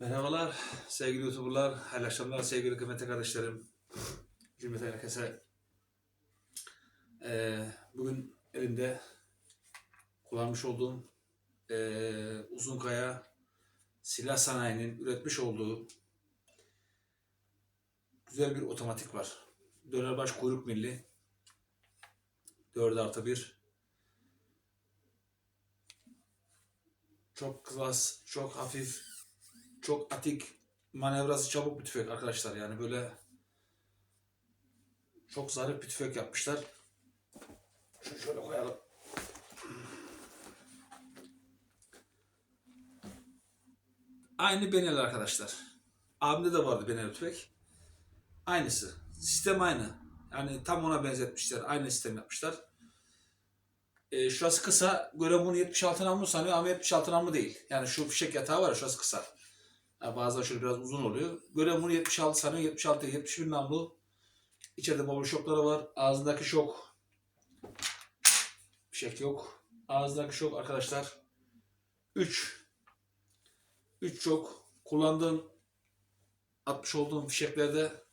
Merhabalar sevgili YouTuber'lar, hayırlı akşamlar sevgili kıymetli kardeşlerim. Cümleten herkese. Ee, bugün elimde kullanmış olduğum ee, Uzunkaya Silah Sanayi'nin üretmiş olduğu güzel bir otomatik var. Dönerbaş kuyruk milli 4 artı 1 çok klas, çok hafif, çok atik, manevrası çabuk bir tüfek arkadaşlar. Yani böyle çok zarif bir tüfek yapmışlar. Şunu şöyle koyalım. Aynı Benel arkadaşlar. Abimde de vardı Benel tüfek. Aynısı. Sistem aynı. Yani tam ona benzetmişler. Aynı sistem yapmışlar. E, şurası kısa. Göre bunu 76 namlu sanıyor ama 76 namlu değil. Yani şu fişek yatağı var ya şurası kısa. Yani bazen şöyle biraz uzun oluyor. Göre bunu 76 sanıyor. 76 değil. 71 namlu. İçeride bobble şokları var. Ağzındaki şok. Fişek yok. Ağzındaki şok arkadaşlar. 3. 3 şok. Kullandığım 60 olduğum fişeklerde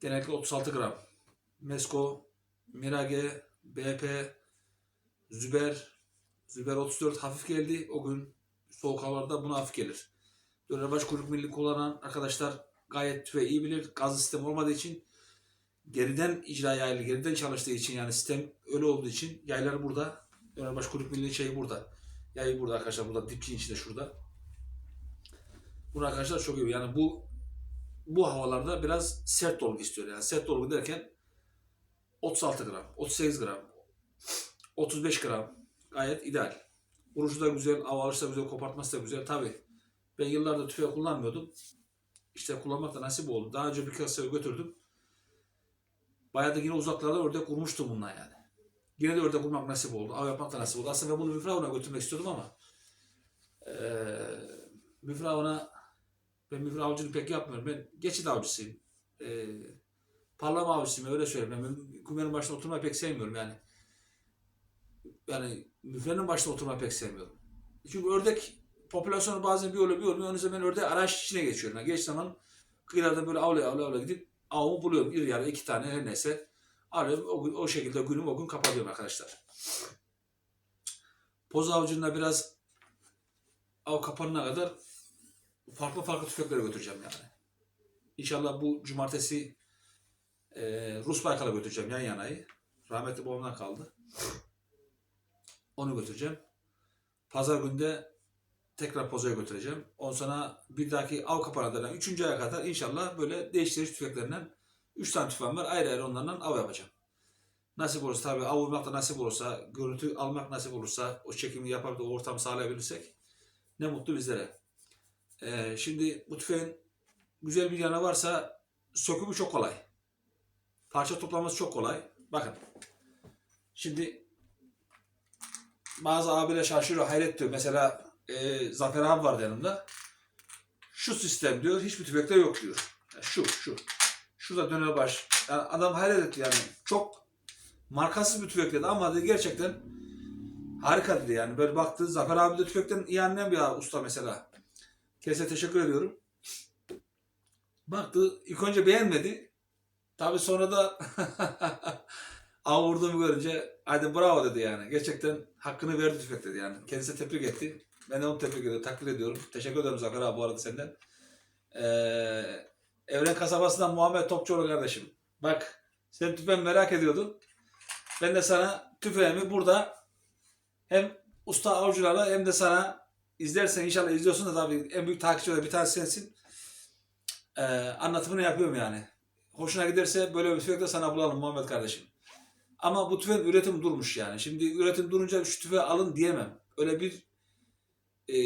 genellikle 36 gram. Mesko, Mirage, BP, Züber, Züber 34 hafif geldi. O gün soğuk havalarda buna hafif gelir. Dönerbaş kuyruk milli kullanan arkadaşlar gayet tüfe iyi bilir. Gazlı sistem olmadığı için geriden icra yaylı, geriden çalıştığı için yani sistem öyle olduğu için yaylar burada. Dönerbaş kuyruk milli şeyi burada. Yayı burada arkadaşlar. Burada dipçin içinde şurada. Bunu arkadaşlar çok iyi. Yani bu bu havalarda biraz sert dolgu istiyor. Yani sert dolgu derken 36 gram, 38 gram, 35 gram gayet ideal. Vuruşu da güzel, av alışı da güzel, kopartması da güzel. Tabi ben yıllardır tüfeği kullanmıyordum. İşte kullanmak da nasip oldu. Daha önce bir kasaya götürdüm. Bayağı da yine uzaklarda ördek vurmuştum bununla yani. Yine de ördek vurmak nasip oldu. Av yapmak da nasip oldu. Aslında ben bunu Müfravun'a götürmek istiyordum ama ee, Müfravun'a ben müfra avcılığı pek yapmıyorum. Ben geçit avcısıyım. Ee, parlama avcısıyım öyle söyleyeyim. Ben kumenin başında oturmayı pek sevmiyorum yani yani müfrenin başında oturmayı pek sevmiyorum. Çünkü ördek popülasyonu bazen bir oluyor bir olmuyor. Onun ben ördeği araç içine geçiyorum. Yani geç zaman kıyılarda böyle avlaya avlaya avlaya gidip avımı buluyorum. Bir da iki tane her neyse. Arıyorum. O, o şekilde günüm o gün kapatıyorum arkadaşlar. Poz avcılığına biraz av kapanana kadar farklı farklı tüfeklere götüreceğim yani. İnşallah bu cumartesi e, Rus Baykal'a götüreceğim yan yanayı. Rahmetli babamdan kaldı. Onu götüreceğim. Pazar günde tekrar pozaya götüreceğim. Ondan sonra bir dahaki av kapanmadan 3. aya kadar inşallah böyle değiştirici tüfeklerinden 3 tane tüfeğim var. Ayrı ayrı onlarla av yapacağım. Nasip olursa tabii av vurmak da nasip olursa, görüntü almak nasip olursa, o çekimi yapar da o ortamı sağlayabilirsek ne mutlu bizlere. Ee, şimdi bu tüfeğin güzel bir yanı varsa sökümü çok kolay. Parça toplaması çok kolay. Bakın. Şimdi bazı abiler şaşırıyor, hayret diyor. Mesela e, Zafer abi vardı yanımda. Şu sistem diyor, hiçbir tüfekte yok diyor. Yani şu, şu. Şurada döner baş. Yani adam hayret etti yani. Çok markasız bir tüfek dedi ama dedi gerçekten harika dedi yani. Böyle baktı Zafer abi de tüfekten iyi anlayan bir usta mesela. Kendisine teşekkür ediyorum. Baktı ilk önce beğenmedi. Tabi sonra da av görünce hadi bravo dedi yani. Gerçekten hakkını verdi tüfek dedi yani. Kendisi tebrik etti. Ben de onu tebrik ediyorum, takdir ediyorum. Teşekkür ederim Zafer abi bu arada senden. Ee, Evren kasabasından Muhammed Topçuoğlu kardeşim. Bak sen tüfeği merak ediyordun. Ben de sana tüfeğimi burada hem usta avcılara hem de sana izlersen inşallah izliyorsun da tabii en büyük takipçiler bir tanesi sensin. Ee, anlatımını yapıyorum yani. Hoşuna giderse böyle bir tüfek de sana bulalım Muhammed kardeşim. Ama bu tüfeğin üretim durmuş yani. Şimdi üretim durunca şu tüfeği alın diyemem. Öyle bir e,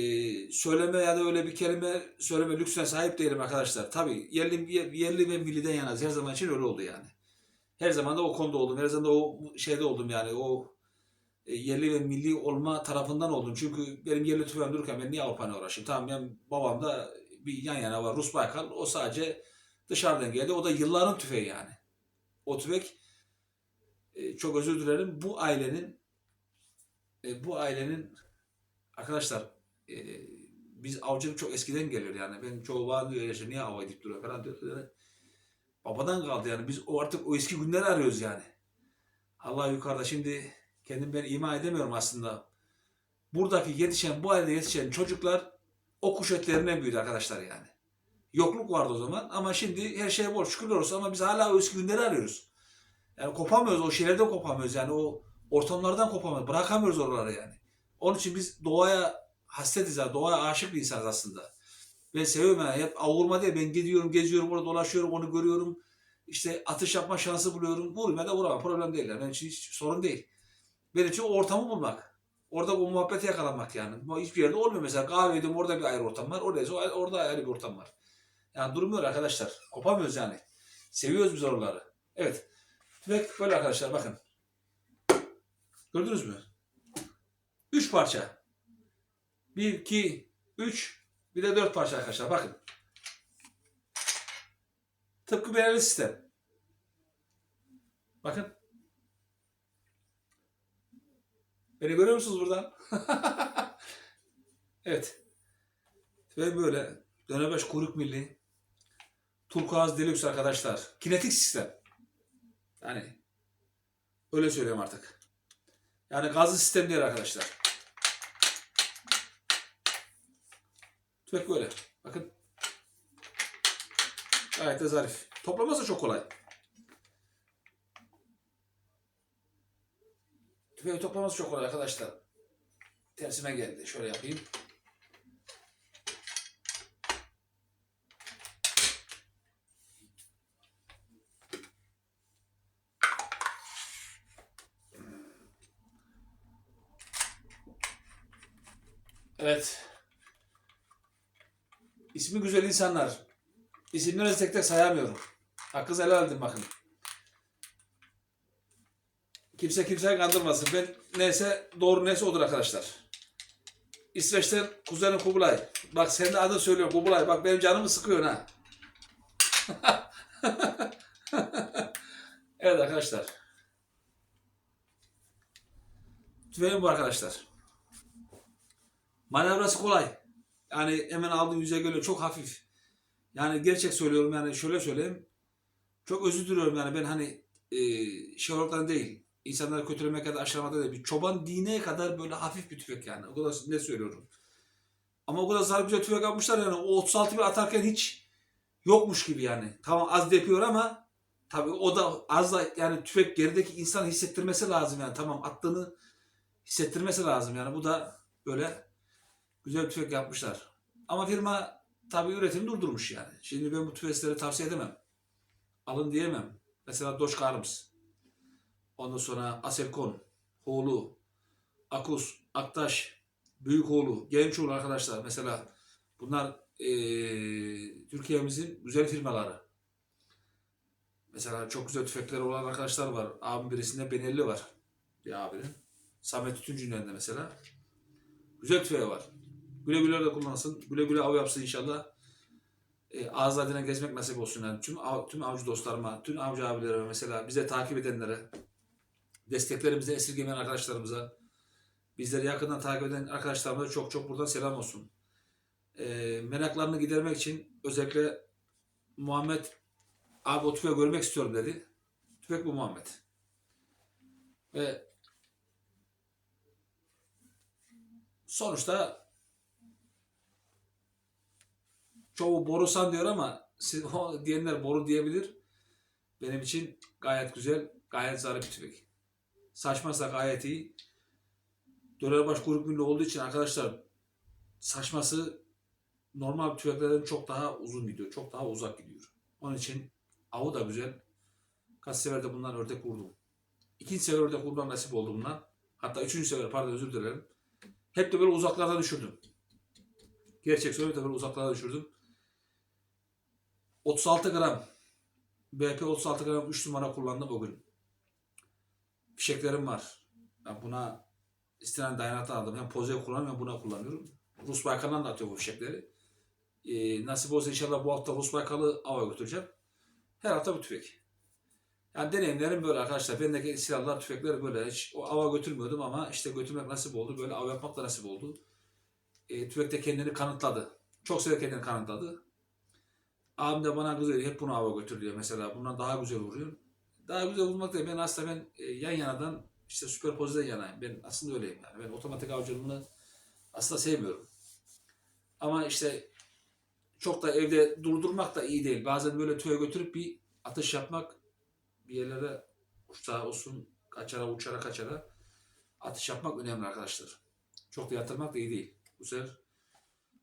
söyleme ya da öyle bir kelime söyleme lüksüne sahip değilim arkadaşlar. Tabii yerli, yerli ve milliden yanaz. Her zaman için öyle oldu yani. Her zaman da o konuda oldum. Her zaman da o şeyde oldum yani. O e, yerli ve milli olma tarafından oldum. Çünkü benim yerli tüfeğim dururken ben niye Avrupa'ya uğraşayım? Tamam ben babam da bir yan yana var Rus Baykal. O sadece dışarıdan geldi. O da yılların tüfeği yani. O tüfek e, çok özür dilerim. Bu ailenin e, bu ailenin arkadaşlar e, biz avcılık çok eskiden geliyor yani. Ben çoğu var diyor işte niye av edip duruyor falan diyor. Yani babadan kaldı yani. Biz o artık o eski günleri arıyoruz yani. Allah yukarıda şimdi kendim ben ima edemiyorum aslında. Buradaki yetişen, bu ailede yetişen çocuklar o kuş etlerinden büyüdü arkadaşlar yani. Yokluk vardı o zaman ama şimdi her şeye bol şükürler olsun ama biz hala o eski günleri arıyoruz. Yani kopamıyoruz, o şeylerden kopamıyoruz yani o ortamlardan kopamıyoruz, bırakamıyoruz oraları yani. Onun için biz doğaya hasretiz ya, doğaya aşık bir insanız aslında. Ben seviyorum yani, hep avurma değil, ben gidiyorum, geziyorum, orada dolaşıyorum, onu görüyorum. İşte atış yapma şansı buluyorum. Vurayım ya da vuramam, problem değil yani, benim için hiç sorun değil. Benim için ortamı bulmak. Orada o muhabbeti yakalamak yani. Ama Hiçbir yerde olmuyor mesela. Kahvedeydim orada bir ayrı ortam var. Oradaysa o- orada ayrı bir ortam var. Yani durmuyor arkadaşlar. Kopamıyoruz yani. Seviyoruz biz oraları. Evet. Tüfek böyle arkadaşlar bakın. Gördünüz mü? Üç parça. Bir, iki, üç. Bir de dört parça arkadaşlar. Bakın. Tıpkı el sistem. Bakın. Beni görüyor musunuz buradan? evet. Ve böyle dönebeş kuyruk milli turkuaz deluxe arkadaşlar. Kinetik sistem. Yani öyle söylüyorum artık. Yani gazlı sistem değil arkadaşlar. Tüfek böyle. Bakın. Gayet de zarif. Toplaması çok kolay. Tüfeği toplaması çok kolay arkadaşlar. Tersime geldi. Şöyle yapayım. Evet. İsmi güzel insanlar. İsimleri tek tek sayamıyorum. Hakkınızı helal edin bakın. Kimse kimseyi kandırmasın. Ben neyse doğru neyse odur arkadaşlar. İsveç'ten kuzenim Kubilay. Bak sen de adını söylüyorum Kubilay. Bak benim canımı sıkıyor ha. evet arkadaşlar. Tüfeğim bu arkadaşlar. Manevrası kolay. Yani hemen aldığın yüze geliyor. Çok hafif. Yani gerçek söylüyorum yani şöyle söyleyeyim. Çok özür diliyorum yani ben hani e, şey olarak değil. İnsanları kötülemek kadar aşağılamada değil. Bir çoban dine kadar böyle hafif bir tüfek yani. O kadar ne söylüyorum. Ama o kadar zarif güzel tüfek yapmışlar yani. O 36 bir atarken hiç yokmuş gibi yani. Tamam az depiyor ama tabii o da az da yani tüfek gerideki insan hissettirmesi lazım yani. Tamam attığını hissettirmesi lazım yani. Bu da böyle güzel tüfek yapmışlar. Ama firma tabii üretimi durdurmuş yani. Şimdi ben bu tüfekleri tavsiye edemem. Alın diyemem. Mesela Dodge Arms. Ondan sonra Aselkon, Hoğlu, Akus, Aktaş, Büyükoğlu, Gençoğlu arkadaşlar mesela bunlar eee, Türkiye'mizin güzel firmaları. Mesela çok güzel tüfekleri olan arkadaşlar var. Abim birisinde Benelli var. Bir abinin. Samet Tütüncü'nün de mesela. Güzel tüfeği var. Güle güle de kullansın. Güle güle av yapsın inşallah. E, ağız tadıyla gezmek nasip olsun. Yani tüm, av, tüm avcı dostlarıma, tüm avcı abilerime mesela bize takip edenlere, desteklerimize esirgemeyen arkadaşlarımıza, bizleri yakından takip eden arkadaşlarımıza çok çok buradan selam olsun. E, meraklarını gidermek için özellikle Muhammed abi o tüfeği görmek istiyorum dedi. Tüfek bu Muhammed. Ve sonuçta çoğu borusan diyor ama siz, o diyenler boru diyebilir. Benim için gayet güzel, gayet zarif bir tüfek. Saçmasa gayet iyi. Dönerbaş kuyruk milli olduğu için arkadaşlar saçması normal tüfeklerden çok daha uzun gidiyor. Çok daha uzak gidiyor. Onun için avı da güzel. Kaç sefer de bundan ördek vurdum. İkinci sefer ördek vurmam nasip oldu bundan. Hatta üçüncü sefer pardon özür dilerim. Hep de böyle uzaklarda düşürdüm. Gerçek söylüyorum da böyle uzaklarda düşürdüm. 36 gram BP 36 gram 3 numara kullandım o gün. Fişeklerim var. Ben buna istenen dayanaktan aldım. Hem pozeye kullanıyorum hem buna kullanıyorum. Rus Baykal'dan da atıyor bu fişekleri. Ee, nasip olsa inşallah bu hafta Rus Baykal'ı ava götüreceğim. Her hafta bir tüfek. Yani deneyimlerim böyle arkadaşlar. Bendeki silahlar, tüfekler böyle. Hiç o ava götürmüyordum ama işte götürmek nasip oldu. Böyle av yapmak da nasip oldu. e, tüfekte kendini kanıtladı. Çok sever kendini kanıtladı. Abim de bana kızıyor. Hep bunu hava götür diyor mesela. Bundan daha güzel vuruyor. Daha güzel vurmak da ben aslında ben e, yan yanadan işte süperpoziden yanayım. Ben aslında öyleyim yani. Ben otomatik avcılığını aslında sevmiyorum. Ama işte çok da evde durdurmak da iyi değil. Bazen böyle tüye götürüp bir atış yapmak bir yerlere uçağa olsun kaçara uçara kaçara atış yapmak önemli arkadaşlar. Çok da yatırmak da iyi değil. Bu sefer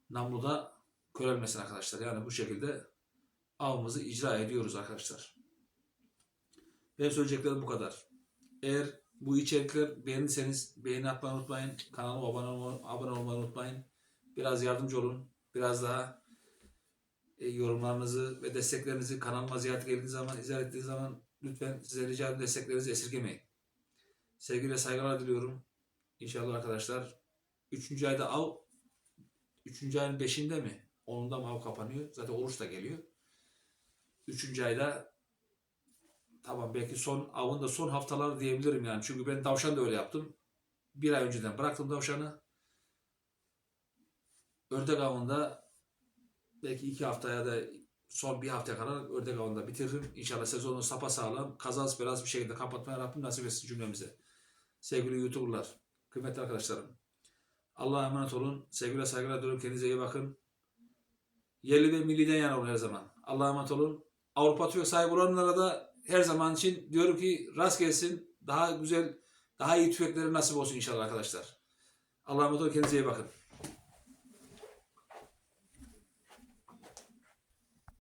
namluda körelmesin arkadaşlar. Yani bu şekilde avımızı icra ediyoruz arkadaşlar. Benim söyleyeceklerim bu kadar. Eğer bu içerikler beğenirseniz beğeni atmayı unutmayın. Kanalıma abone, abone olmayı unutmayın. Biraz yardımcı olun. Biraz daha e, yorumlarınızı ve desteklerinizi kanalıma ziyaret geldiğiniz zaman, izah ettiğiniz zaman lütfen size rica ederim desteklerinizi esirgemeyin. Sevgi ve saygılar diliyorum. İnşallah arkadaşlar. Üçüncü ayda av, üçüncü ayın beşinde mi? Onunda mı av kapanıyor? Zaten oruç da geliyor. Üçüncü ayda tamam belki son avın da son haftaları diyebilirim yani. Çünkü ben tavşan da öyle yaptım. Bir ay önceden bıraktım tavşanı. Ördek avında belki iki haftaya da son bir haftaya kadar ördek avında bitiririm. İnşallah sezonu sapasağlam, kazas belas bir şekilde kapatmaya Rabbim nasip etsin cümlemize. Sevgili YouTuber'lar, kıymetli arkadaşlarım. Allah'a emanet olun. Sevgiyle saygılar diliyorum. Kendinize iyi bakın. Yerli ve milliden yana olun her zaman. Allah'a emanet olun. Avrupa tüyo sahibi olanlara da her zaman için diyorum ki rast gelsin. Daha güzel, daha iyi tüfekleri nasip olsun inşallah arkadaşlar. Allah'a emanet olun. Kendinize iyi bakın.